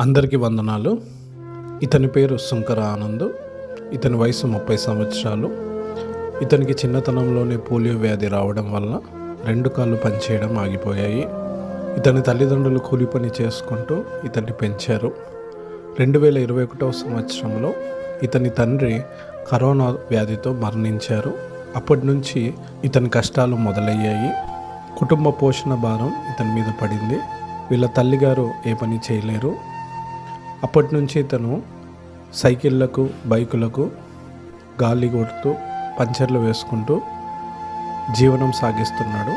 అందరికీ వందనాలు. ఇతని పేరు శంకర ఆనంద్. ఇతని వయసు ముప్పై సంవత్సరాలు. ఇతనికి చిన్నతనంలోనే పోలియో వ్యాధి రావడం వల్ల రెండు కాళ్ళు పనిచేయడం ఆగిపోయాయి. ఇతని తల్లిదండ్రులు కూలి పని చేసుకుంటూ ఇతన్ని పెంచారు. రెండు వేల ఇరవై ఒకటవ సంవత్సరంలో ఇతని తండ్రి కరోనా వ్యాధితో మరణించారు. అప్పటి నుంచి ఇతని కష్టాలు మొదలయ్యాయి. కుటుంబ పోషణ భారం ఇతని మీద పడింది. వీళ్ళ తల్లిగారు ఏ పని చేయలేరు. అప్పటి నుంచి ఇతను సైకిళ్ళకు బైకులకు గాలి కొడుతూ పంచర్లు వేసుకుంటూ జీవనం సాగిస్తున్నాడు.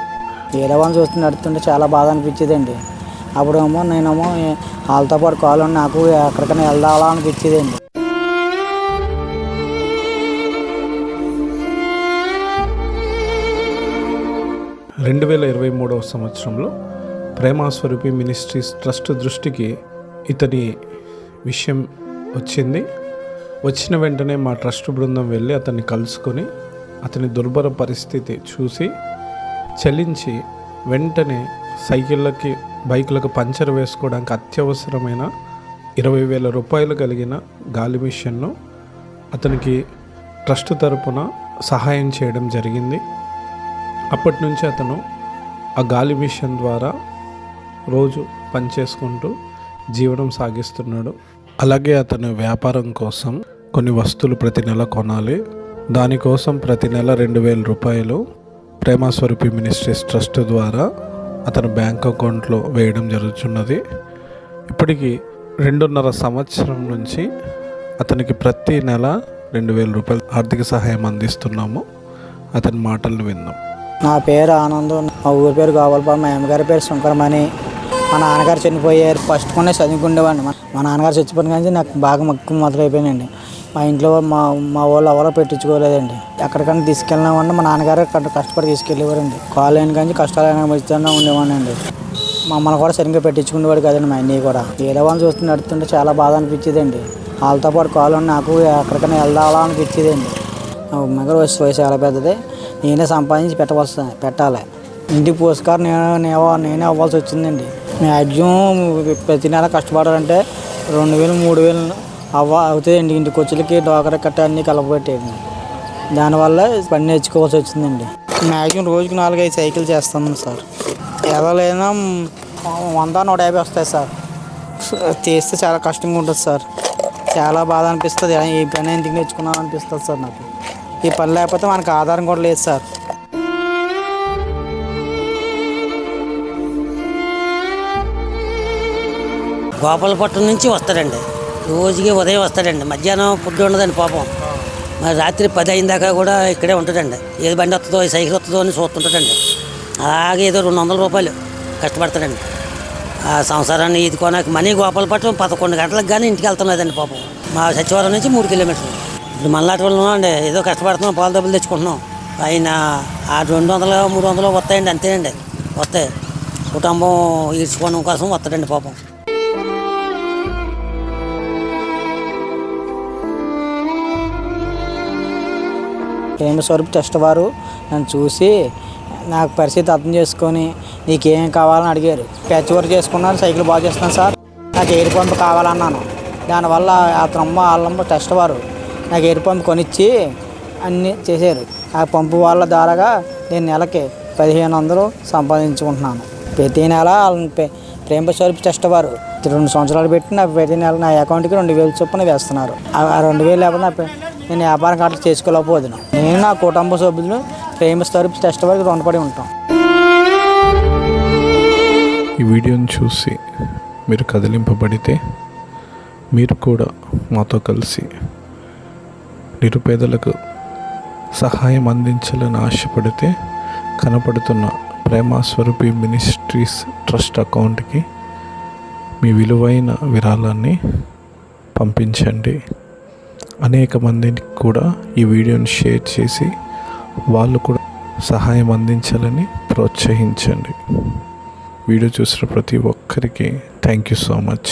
వేరే వాళ్ళని చూస్తూ నడుస్తుంటే చాలా బాధ అనిపించేదండి. అప్పుడేమో నేనేమో వాళ్ళతో పాటు కాలు నాకు ఎక్కడికైనా వెళ్దాలా అనిపించేదండి. రెండు వేల ఇరవై మూడవ సంవత్సరంలో ప్రేమాస్వరూపి మినిస్ట్రీస్ ట్రస్ట్ దృష్టికి ఇతని విషయం వచ్చింది. వచ్చిన వెంటనే మా ట్రస్ట్ బృందం వెళ్ళి అతన్ని కలుసుకొని అతని దుర్భర పరిస్థితి చూసి చలించి వెంటనే సైకిళ్ళకి బైకులకు పంచర్ వేసుకోవడానికి అత్యవసరమైన ఇరవై వేల రూపాయలు కలిగిన గాలి మిషన్ను అతనికి ట్రస్ట్ తరపున సహాయం చేయడం జరిగింది. అప్పటి నుంచి అతను ఆ గాలి మిషన్ ద్వారా రోజు పనిచేసుకుంటూ జీవనం సాగిస్తున్నాడు. అలాగే అతని వ్యాపారం కోసం కొన్ని వస్తువులు ప్రతి నెల కొనాలి. దానికోసం ప్రతి నెల రెండు వేల రూపాయలు ప్రేమస్వరూపి మినిస్ట్రీస్ ట్రస్ట్ ద్వారా అతని బ్యాంక్ అకౌంట్లో వేయడం జరుగుతున్నది. ఇప్పటికి రెండున్నర సంవత్సరం నుంచి అతనికి ప్రతి నెల రెండు వేల రూపాయలు ఆర్థిక సహాయం అందిస్తున్నాము. అతని మాటలను విందాం. నా పేరు ఆనందం మా ఊరి పేరు గోపాలపాలెం మా అమ్మగారి పేరు శంకరమణి. మా నాన్నగారు చనిపోయారు. ఫస్ట్ కొనే చదువుకుండేవాడిని. మా- మా నాన్నగారు చచ్చిపోయిన కానీ నాకు బాగా మక్కువ మొదలైపోయినండి మా ఇంట్లో మా మా వాళ్ళు ఎవరో పెట్టించుకోలేదండి. ఎక్కడికైనా తీసుకెళ్ళినామన్నా మా నాన్నగారు కష్ట- కష్టపడి తీసుకెళ్ళేవారండి. కాలు అయిన కానీ కష్టాలు అయినా మధ్యన ఉండేవాడినండి. మమ్మల్ని కూడా సరిగ్గా పెట్టించుకునేవాడు కదండి మా అన్నీ కూడా. వేరే వాళ్ళని చూస్తూ నడుతుంటే చాలా బాధ అనిపించేదండి. వాళ్ళతో పాటు కాలు నాకు ఎక్కడికైనా వెళ్దాలా అనిపించేదండి. మా వయసు వయసు చాలా పెద్దది. నేనే సంపాదించి పెట్టవస్తా పెట్టాలి. ఇంటి పోస్కార్ నేను నేనే అవ్వాల్సి వచ్చిందండి. మ్యాక్సిమం ప్రతి నెల కష్టపడాలంటే రెండు వేలు మూడు వేలు అవ్వ అవుతాయండి. ఇంటి ఖర్చులకి డోకర కట్ట అన్నీ కలపబెట్టేది. దానివల్ల పని నేర్చుకోవాల్సి వచ్చిందండి. మ్యాక్సిమం రోజుకి నాలుగైదు సైకిల్ చేస్తాను సార్. ఎవరైనా వంద నూట యాభై వస్తాయి సార్. చేస్తే చాలా కష్టంగా ఉంటుంది సార్. చాలా బాధ అనిపిస్తుంది. ఈ పని ఎందుకు నేర్చుకున్నాను అనిపిస్తుంది సార్ నాకు. ఈ పని లేకపోతే మనకు ఆధారం కూడా లేదు సార్. గోపాలపట్నం నుంచి వస్తాడండి. రోజుకి ఉదయం వస్తాడండి. మధ్యాహ్నం ఫుడ్ ఉండదండి పాపం. మరి రాత్రి పది అయిన దాకా కూడా ఇక్కడే ఉంటాడండి. ఏది బండి వస్తుందో ఏ సైకిల్ వస్తుందో అని చూస్తుంటాడండి. అలాగే ఏదో రెండు వందల రూపాయలు కష్టపడతాడండి. ఆ సంసారాన్ని ఇది కొనక మనీ గోపాలపట్నం పదకొండు గంటలకు కానీ ఇంటికి వెళ్తున్నదండి పాపం. మా సచివాలయం నుంచి మూడు కిలోమీటర్లు. ఇప్పుడు మళ్ళాటి వాళ్ళు అండి. ఏదో కష్టపడుతున్నాం పాల డబ్బులు తెచ్చుకుంటున్నాం. ఆయన ఆ రెండు వందలు మూడు వందలు వస్తాయండి అంతేనండి. వస్తాయి. కుటుంబం ఈడ్చుకోవడం కోసం వస్తాడండి పాపం. ప్రేమ స్వరూప్ టెస్ట్ వారు నన్ను చూసి నాకు పరిస్థితి అర్థం చేసుకొని నీకేం కావాలని అడిగారు. ప్యాచ్ వర్క్ చేసుకున్నాను సైకిల్ బాగు చేస్తున్నాను సార్. నాకు ఎయిర్ పంప్ కావాలన్నాను. దానివల్ల అతనమ్మ వాళ్ళమ్మ టెస్ట్ వారు నాకు ఎయిర్ పంప్ కొనిచ్చి అన్నీ చేశారు. ఆ పంపు వాళ్ళ ద్వారాగా నేను నెలకి పదిహేను వందలు సంపాదించుకుంటున్నాను. ప్రతి నెల వాళ్ళని ప్రేమ స్వరూప్ టెస్ట్ వారు రెండు సంవత్సరాలు పెట్టి నా ప్రతి నెల నా అకౌంట్కి రెండు వేలు చొప్పున వేస్తున్నారు. ఆ రెండు వేలు లేకపోతే నా నేను వ్యాపారం కాట్లు చేసుకోలేకపోదును నేను నా కుటుంబ సభ్యులు ఫేమస్ తరపు టెస్ట్ వరకు రుణపడి ఉంటాం. ఈ వీడియోని చూసి మీరు కదిలింపబడితే మీరు కూడా మాతో కలిసి నిరుపేదలకు సహాయం అందించాలని ఆశపడితే కనపడుతున్న ప్రేమస్వరూపి మినిస్ట్రీస్ ట్రస్ట్ అకౌంట్కి మీ విలువైన విరాళాన్ని పంపించండి. అనేక మందికి కూడా ఈ వీడియోని షేర్ చేసి వాళ్ళు కూడా సహాయం అందించాలని ప్రోత్సహించండి. వీడియో చూసిన ప్రతి ఒక్కరికి థ్యాంక్ యూ సో మచ్